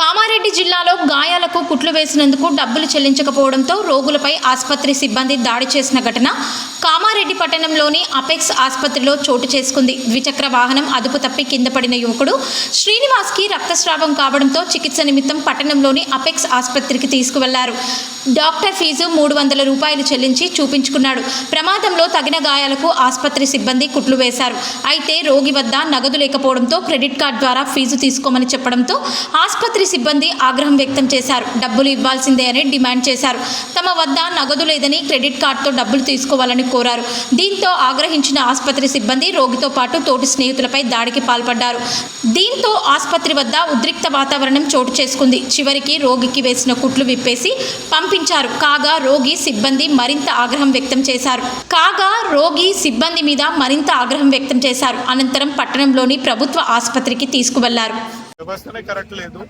కామారెడ్డి జిల్లాలో గాయాలకు కుట్లు వేసినందుకు డబ్బులు చెల్లించకపోవడంతో రోగులపై ఆసుపత్రి సిబ్బంది దాడి చేసిన ఘటన కామారెడ్డి పట్టణంలోని అపెక్స్ ఆసుపత్రిలో చోటు చేసుకుంది. ద్విచక్ర వాహనం అదుపు తప్పి కింద పడిన యువకుడు శ్రీనివాస్కి రక్తస్రావం కావడంతో చికిత్స నిమిత్తం పట్టణంలోని అపెక్స్ ఆసుపత్రికి తీసుకువెళ్ళారు. డాక్టర్ ఫీజు మూడు వందల రూపాయలు చెల్లించి చూపించుకున్నాడు. ప్రమాదంలో తగిన గాయాలకు ఆసుపత్రి సిబ్బంది కుట్లు వేశారు. అయితే రోగి వద్ద నగదు లేకపోవడంతో క్రెడిట్ కార్డు ద్వారా ఫీజు తీసుకోమని చెప్పడంతో ఆసుపత్రి సిబ్బంది ఆగ్రహం వ్యక్తం చేశారు. డబ్బులు ఇవ్వాల్సిందే అని డిమాండ్ చేశారు. తమ వద్ద నగదు లేదని క్రెడిట్ కార్డుతో డబ్బులు తీసుకోవాలని కోరారు. దీంతో ఆగ్రహించిన ఆసుపత్రి సిబ్బంది రోగితో పాటు తోటి స్నేహితులపై దాడికి పాల్పడ్డారు. దీంతో ఆసుపత్రి వద్ద ఉద్రిక్త వాతావరణం చోటు చేసుకుంది. చివరికి రోగికి వేసిన కుట్లు విప్పేసి పంపించారు. కాగా రోగి సిబ్బంది మరింత ఆగ్రహం వ్యక్తం చేశారు. కాగా రోగి సిబ్బంది మీద మరింత ఆగ్రహం వ్యక్తం చేశారు. అనంతరం పట్టణంలోని ప్రభుత్వ ఆసుపత్రికి తీసుకువెళ్ళారు. వ్యవస్థనే కరెక్ట్ లేదు.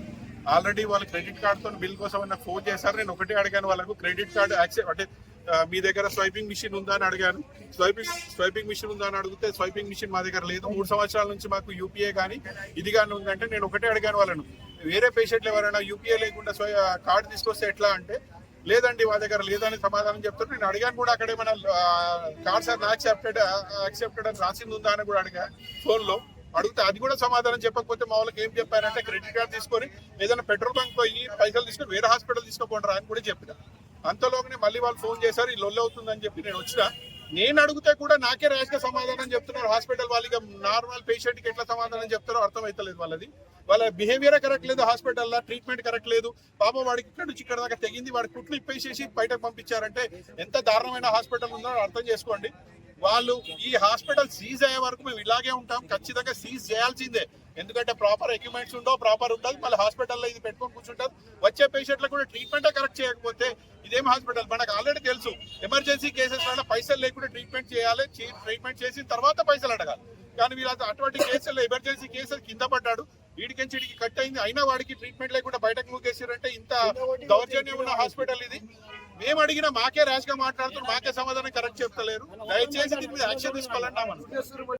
ఆల్రెడీ వాళ్ళు క్రెడిట్ కార్డుతో బిల్ కోసం నాకు ఫోన్ చేశారు? నేను ఒకటే అడిగాను వాళ్ళకు. క్రెడిట్ కార్డు యాక్సెప్ట్ అంటే మీ దగ్గర స్వైపింగ్ మిషన్ ఉందా అని అడిగాను. స్వైపింగ్ స్వైపింగ్ మిషన్ ఉందా అని అడిగితే స్వైపింగ్ మిషన్ మా దగ్గర లేదు. మూడు సంవత్సరాల నుంచి మాకు యూపీఏ కానీ ఇది కానీ ఉందంటే నేను ఒకటే అడిగాను వాళ్ళను. వేరే పేషెంట్లు ఎవరైనా యూపీఏ లేకుండా కార్డు తీసుకొస్తే ఎట్లా అంటే లేదండి మా దగ్గర లేదని సమాధానం చెప్తారు నేను అడిగాను కూడా అక్కడ ఏమైనా కార్డ్స్ ఆర్ యాక్సెప్టెడ్ యాక్సెప్టెడ్ అని రాసింది ఉందా అని కూడా అడిగా ఫోన్లో. అడిగితే అది కూడా సమాధానం చెప్పకపోతే మా వాళ్ళకి ఏం చెప్పారంటే క్రెడిట్ కార్డ్ తీసుకొని ఏదైనా పెట్రోల్ బంక్ పోయి పైసలు తీసుకొని వేరే హాస్పిటల్ తీసుకోకుండా అని కూడా చెప్పిన. అంతలోనే మళ్ళీ వాళ్ళు ఫోన్ చేశారు ఈ లొల్లి అవుతుందని చెప్పి నేను వచ్చిన. నేను అడిగితే కూడా నాకే ర్యాష్గా సమాధానం చెప్తున్నారు. హాస్పిటల్ వాళ్ళకి నార్మల్ పేషెంట్కి ఎట్లా సమాధానం చెప్తారో అర్థమైతలేదు వాళ్ళది. వాళ్ళ బిహేవియర్ కరెక్ట్ లేదు హాస్పిటల్లో ట్రీట్మెంట్ కరెక్ట్ లేదు. పాపం వాడికి ఇక్కడ నుంచి ఇక్కడ దాకా తెగింది వాడి కుట్లు ఇప్పేసేసి బయటకు పంపించారంటే ఎంత దారుణమైన హాస్పిటల్ ఉందో అర్థం చేసుకోండి. వాళ్ళు ఈ హాస్పిటల్ సీజ్ అయ్యే వరకు మేము ఇలాగే ఉంటాం. ఖచ్చితంగా సీజ్ చేయాల్సిందే. ఎందుకంటే ప్రాపర్ ఎక్విప్మెంట్స్ ఉండవు ప్రాపర్ ఉంటుంది మళ్ళీ హాస్పిటల్లో ఇది పెట్టుకొని కూర్చుంటారు. వచ్చే పేషెంట్లకు కూడా ట్రీట్మెంటే కరెక్ట్ చేయకపోతే ఇదేం హాస్పిటల్? మనకు ఆల్రెడీ తెలుసు. ఎమర్జెన్సీ కేసెస్ వల్ల పైసలు లేకుండా ట్రీట్మెంట్ చేయాలి. ట్రీట్మెంట్ చేసిన తర్వాత పైసలు అడగాలి. కానీ వీళ్ళు అటువంటి కేసుల్లో ఎమర్జెన్సీ కేసులు కింద పడ్డాడు. వీడికి చెడికి కట్ అయింది. అయినా వాడికి ట్రీట్మెంట్ లేకుండా బయటకు మూకేసారంటే ఇంత దౌర్జన్యం ఉన్న హాస్పిటల్ ఇది. మేము అడిగినా మాకే ర్యాష్గా మాట్లాడుతూ మాకే సమాధానం కరెక్ట్ చెప్తలేరు. దయచేసి దీని మీద యాక్షన్ తీసుకోవాలంటామని